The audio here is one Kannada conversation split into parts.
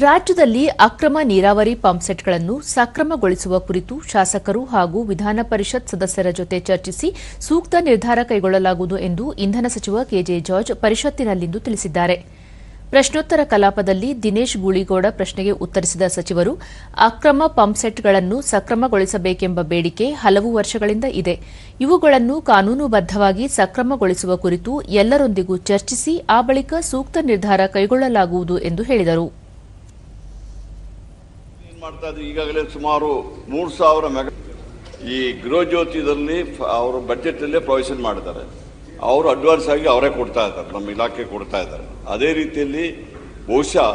ರಾಜ್ಯದಲ್ಲಿ ಅಕ್ರಮ ನೀರಾವರಿ ಪಂಪ್ಸೆಟ್ಗಳನ್ನು ಸಕ್ರಮಗೊಳಿಸುವ ಕುರಿತು ಶಾಸಕರು ಹಾಗೂ ವಿಧಾನ ಪರಿಷತ್ ಸದಸ್ಯರ ಜೊತೆ ಚರ್ಚಿಸಿ ಸೂಕ್ತ ನಿರ್ಧಾರ ಕೈಗೊಳ್ಳಲಾಗುವುದು ಎಂದು ಇಂಧನ ಸಚಿವ ಕೆಜೆ ಜಾರ್ಜ್ ಪರಿಷತ್ತಿನಲ್ಲಿಂದು ತಿಳಿಸಿದ್ದಾರೆ. ಪ್ರಶ್ನೋತ್ತರ ಕಲಾಪದಲ್ಲಿ ದಿನೇಶ್ ಗೂಳಿಗೌಡ ಪ್ರಶ್ನೆಗೆ ಉತ್ತರಿಸಿದ ಸಚಿವರು, ಅಕ್ರಮ ಪಂಪ್ಸೆಟ್ಗಳನ್ನು ಸಕ್ರಮಗೊಳಿಸಬೇಕೆಂಬ ಬೇಡಿಕೆ ಹಲವು ವರ್ಷಗಳಿಂದ ಇದೆ. ಇವುಗಳನ್ನು ಕಾನೂನುಬದ್ದವಾಗಿ ಸಕ್ರಮಗೊಳಿಸುವ ಕುರಿತು ಎಲ್ಲರೊಂದಿಗೂ ಚರ್ಚಿಸಿ ಆ ಬಳಿಕ ಸೂಕ್ತ ನಿರ್ಧಾರ ಕೈಗೊಳ್ಳಲಾಗುವುದು ಎಂದು ಹೇಳಿದರು. ಮಾಡ್ತಾ ಇದ್ದೀವಿ ಈಗಾಗಲೇ ಸುಮಾರು ಮೂರು ಸಾವಿರ ಮೆಗಾ ಈ ಗೃಹಜ್ಯೋತಿದಲ್ಲಿ ಅವರು ಬಜೆಟ್ ಅಲ್ಲೇ ಪ್ರೊವಿಷನ್ ಮಾಡಿದ್ದಾರೆ. ಅವರು ಅಡ್ವಾನ್ಸ್ ಆಗಿ ಅವರೇ ಕೊಡ್ತಾ ಇದ್ದಾರೆ, ನಮ್ಮ ಇಲಾಖೆ ಕೊಡ್ತಾ ಇದ್ದಾರೆ. ಅದೇ ರೀತಿಯಲ್ಲಿ ಬಹುಶಃ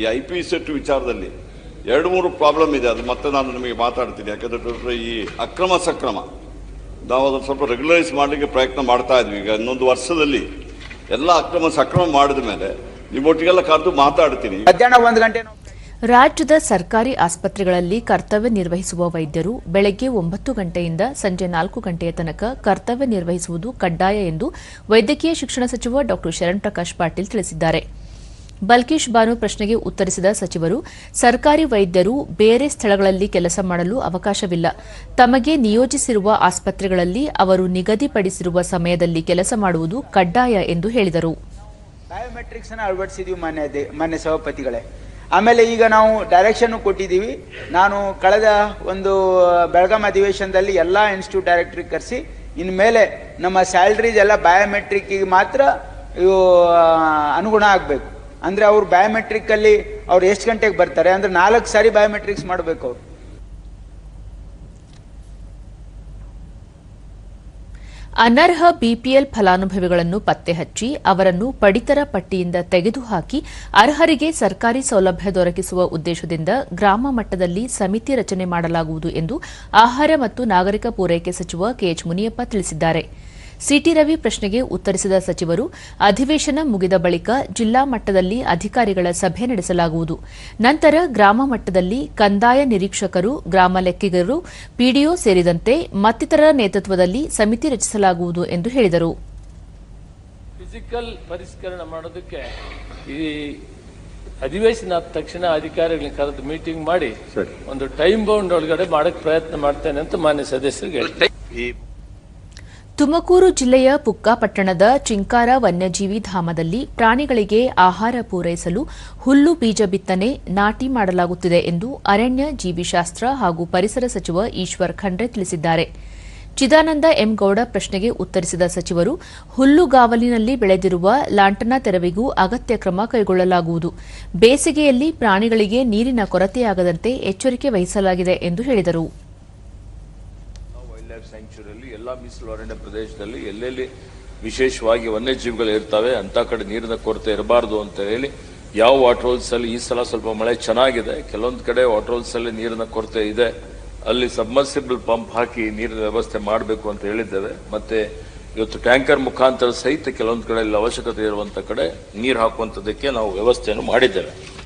ಈ ಐ ಪಿ ಸೆಟ್ ವಿಚಾರದಲ್ಲಿ ಎರಡು ಮೂರು ಪ್ರಾಬ್ಲಮ್ ಇದೆ. ಅದು ಮತ್ತೆ ನಾನು ನಿಮಗೆ ಮಾತಾಡ್ತೀನಿ. ಯಾಕಂದ್ರೆ ಈ ಅಕ್ರಮ ಸಕ್ರಮ ನಾವು ಅದನ್ನು ಸ್ವಲ್ಪ ರೆಗ್ಯುಲರೈಸ್ ಮಾಡಲಿಕ್ಕೆ ಪ್ರಯತ್ನ ಮಾಡ್ತಾ ಇದ್ವಿ. ಈಗ ಇನ್ನೊಂದು ವರ್ಷದಲ್ಲಿ ಎಲ್ಲ ಅಕ್ರಮ ಸಕ್ರಮ ಮಾಡಿದ ಮೇಲೆ ನಿಮ್ಮೊಟ್ಟಿಗೆಲ್ಲ ಕರೆದು ಮಾತಾಡ್ತೀನಿ. ಮಧ್ಯಾಹ್ನ ಒಂದು ಗಂಟೆ ರಾಜ್ಯದ ಸರ್ಕಾರಿ ಆಸ್ಪತ್ರೆಗಳಲ್ಲಿ ಕರ್ತವ್ಯ ನಿರ್ವಹಿಸುವ ವೈದ್ಯರು ಬೆಳಗ್ಗೆ ಒಂಬತ್ತು ಗಂಟೆಯಿಂದ ಸಂಜೆ ನಾಲ್ಕು ಗಂಟೆಯ ತನಕ ಕರ್ತವ್ಯ ನಿರ್ವಹಿಸುವುದು ಕಡ್ಡಾಯ ಎಂದು ವೈದ್ಯಕೀಯ ಶಿಕ್ಷಣ ಸಚಿವ ಡಾ. ಶರಣ್ ಪ್ರಕಾಶ್ ಪಾಟೀಲ್ ತಿಳಿಸಿದ್ದಾರೆ. ಬಲ್ಕೇಶ್ ಬಾನು ಪ್ರಶ್ನೆಗೆ ಉತ್ತರಿಸಿದ ಸಚಿವರು, ಸರ್ಕಾರಿ ವೈದ್ಯರು ಬೇರೆ ಸ್ಥಳಗಳಲ್ಲಿ ಕೆಲಸ ಮಾಡಲು ಅವಕಾಶವಿಲ್ಲ. ತಮಗೆ ನಿಯೋಜಿಸಿರುವ ಆಸ್ಪತ್ರೆಗಳಲ್ಲಿ ಅವರು ನಿಗದಿಪಡಿಸಿರುವ ಸಮಯದಲ್ಲಿ ಕೆಲಸ ಮಾಡುವುದು ಕಡ್ಡಾಯ ಎಂದು ಹೇಳಿದರು. ಆಮೇಲೆ ಈಗ ನಾವು ಡೈರೆಕ್ಷನ್ ಕೊಟ್ಟಿದ್ದೀವಿ. ನಾನು ಕಳೆದ ಒಂದು ಬೆಳಗಾಂ ಅಧಿವೇಶನದಲ್ಲಿ ಎಲ್ಲ ಇನ್ಸ್ಟಿಟ್ಯೂಟ್ ಡೈರೆಕ್ಟ್ರಿಗೆ ಕರೆಸಿ, ಇನ್ಮೇಲೆ ನಮ್ಮ ಸ್ಯಾಲ್ರೀಸ್ ಎಲ್ಲ ಬಯೋಮೆಟ್ರಿಕ್ಕಿಗೆ ಮಾತ್ರ ಇವು ಅನುಗುಣ ಆಗಬೇಕು. ಅಂದರೆ ಅವರು ಬಯೋಮೆಟ್ರಿಕ್ಕಲ್ಲಿ ಅವ್ರು ಎಷ್ಟು ಗಂಟೆಗೆ ಬರ್ತಾರೆ? ಅಂದರೆ ನಾಲ್ಕು ಸಾರಿ ಬಯೋಮೆಟ್ರಿಕ್ಸ್ ಮಾಡಬೇಕು ಅವ್ರು. ಅನರ್ಹ ಬಿಪಿಎಲ್ ಫಲಾನುಭವಿಗಳನ್ನು ಪತ್ತೆ ಹಚ್ಚಿ ಅವರನ್ನು ಪಡಿತರ ಪಟ್ಟಿಯಿಂದ ತೆಗೆದುಹಾಕಿ ಅರ್ಹರಿಗೆ ಸರ್ಕಾರಿ ಸೌಲಭ್ಯ ದೊರಕಿಸುವ ಉದ್ದೇಶದಿಂದ ಗ್ರಾಮ ಮಟ್ಟದಲ್ಲಿ ಸಮಿತಿ ರಚನೆ ಮಾಡಲಾಗುವುದು ಎಂದು ಆಹಾರ ಮತ್ತು ನಾಗರಿಕ ಪೂರೈಕೆ ಸಚಿವ ಕೆಎಚ್ ಮುನಿಯಪ್ಪ ತಿಳಿಸಿದ್ದಾರೆ. ಸಿಟಿ ರವಿ ಪ್ರಶ್ನೆಗೆ ಉತ್ತರಿಸಿದ ಸಚಿವರು ಅಧಿವೇಶನ ಮುಗಿದ ಬಳಿಕ ಜಿಲ್ಲಾ ಮಟ್ಟದಲ್ಲಿ ಅಧಿಕಾರಿಗಳ ಸಭೆ ನಡೆಸಲಾಗುವುದು. ನಂತರ ಗ್ರಾಮ ಮಟ್ಟದಲ್ಲಿ ಕಂದಾಯ ನಿರೀಕ್ಷಕರು ಗ್ರಾಮ ಲೆಕ್ಕಿಗರು ಪಿಡಿಒ ಸೇರಿದಂತೆ ಮತ್ತಿತರ ನೇತೃತ್ವದಲ್ಲಿ ಸಮಿತಿ ರಚಿಸಲಾಗುವುದು ಎಂದು ಹೇಳಿದರು. ಫಿಸಿಕಲ್ ಪರಿಷ್ಕರಣೆ ಮಾಡೋದಕ್ಕೆ ಈ ಅಧಿವೇಶನ ಆದ ತಕ್ಷಣ ಅಧಿಕಾರಿಗಳನ್ನ ಕರೆದು ಮೀಟಿಂಗ್ ಮಾಡಿ ಒಂದು ಟೈಮ್ ಬೌಂಡ್ ಒಳಗಡೆ ಮಾಡಕ್ ಪ್ರಯತ್ನ ಮಾಡ್ತೇನೆ ಅಂತ ಮಾನ್ಯ ಸದಸ್ಯರಿಗೆ ತುಮಕೂರು ಜಿಲ್ಲೆಯ ಪುಕ್ಕಾಪಟ್ಟಣದ ಚಿಂಕಾರ ವನ್ಯಜೀವಿ ಧಾಮದಲ್ಲಿ ಪ್ರಾಣಿಗಳಿಗೆ ಆಹಾರ ಪೂರೈಸಲು ಹುಲ್ಲು ಬೀಜ ಬಿತ್ತನೆ ನಾಟಿ ಮಾಡಲಾಗುತ್ತಿದೆ ಎಂದು ಅರಣ್ಯ ಜೀವಿಶಾಸ್ತ್ರ ಹಾಗೂ ಪರಿಸರ ಸಚಿವ ಈಶ್ವರ್ ಖಂಡ್ರೆ ತಿಳಿಸಿದ್ದಾರೆ. ಚಿದಾನಂದ ಎಂ ಗೌಡ ಪ್ರಶ್ನೆಗೆ ಉತ್ತರಿಸಿದ ಸಚಿವರು ಹುಲ್ಲುಗಾವಲಿನಲ್ಲಿ ಬೆಳೆದಿರುವ ಲಾಂಟನ ತೆರವಿಗೂ ಅಗತ್ಯ ಕ್ರಮ ಕೈಗೊಳ್ಳಲಾಗುವುದು. ಬೇಸಿಗೆಯಲ್ಲಿ ಪ್ರಾಣಿಗಳಿಗೆ ನೀರಿನ ಕೊರತೆಯಾಗದಂತೆ ಎಚ್ಚರಿಕೆ ವಹಿಸಲಾಗಿದೆ ಎಂದು ಹೇಳಿದರು. ಲೈಫ್ ಸ್ಯಾಂಕ್ಚುರಿಯಲ್ಲಿ ಎಲ್ಲ ಮೀಸಲು ಅರಣ್ಯ ಪ್ರದೇಶದಲ್ಲಿ ಎಲ್ಲೆಲ್ಲಿ ವಿಶೇಷವಾಗಿ ವನ್ಯಜೀವಿಗಳು ಇರ್ತವೆ ಅಂತ ಕಡೆ ನೀರಿನ ಕೊರತೆ ಇರಬಾರ್ದು ಅಂತ ಹೇಳಿ ಯಾವ ವಾಟರ್ ಹೋಲ್ಸ್ ಅಲ್ಲಿ ಈ ಸಲ ಸ್ವಲ್ಪ ಮಳೆ ಚೆನ್ನಾಗಿದೆ, ಕೆಲವೊಂದು ಕಡೆ ವಾಟರ್ ಹೋಲ್ಸ್ ಅಲ್ಲಿ ನೀರಿನ ಕೊರತೆ ಇದೆ, ಅಲ್ಲಿ ಸಬ್ಮರ್ಸಿಬಲ್ ಪಂಪ್ ಹಾಕಿ ನೀರಿನ ವ್ಯವಸ್ಥೆ ಮಾಡಬೇಕು ಅಂತ ಹೇಳಿದ್ದೇವೆ, ಮತ್ತೆ ಇವತ್ತು ಟ್ಯಾಂಕರ್ ಮುಖಾಂತರ ಸಹಿತ ಕೆಲವೊಂದು ಕಡೆ ಅಲ್ಲಿ ಅವಶ್ಯಕತೆ ಇರುವಂತ ಕಡೆ ನೀರು ಹಾಕುವಂತದಕ್ಕೆ ನಾವು ವ್ಯವಸ್ಥೆಯನ್ನು ಮಾಡಿದ್ದೇವೆ.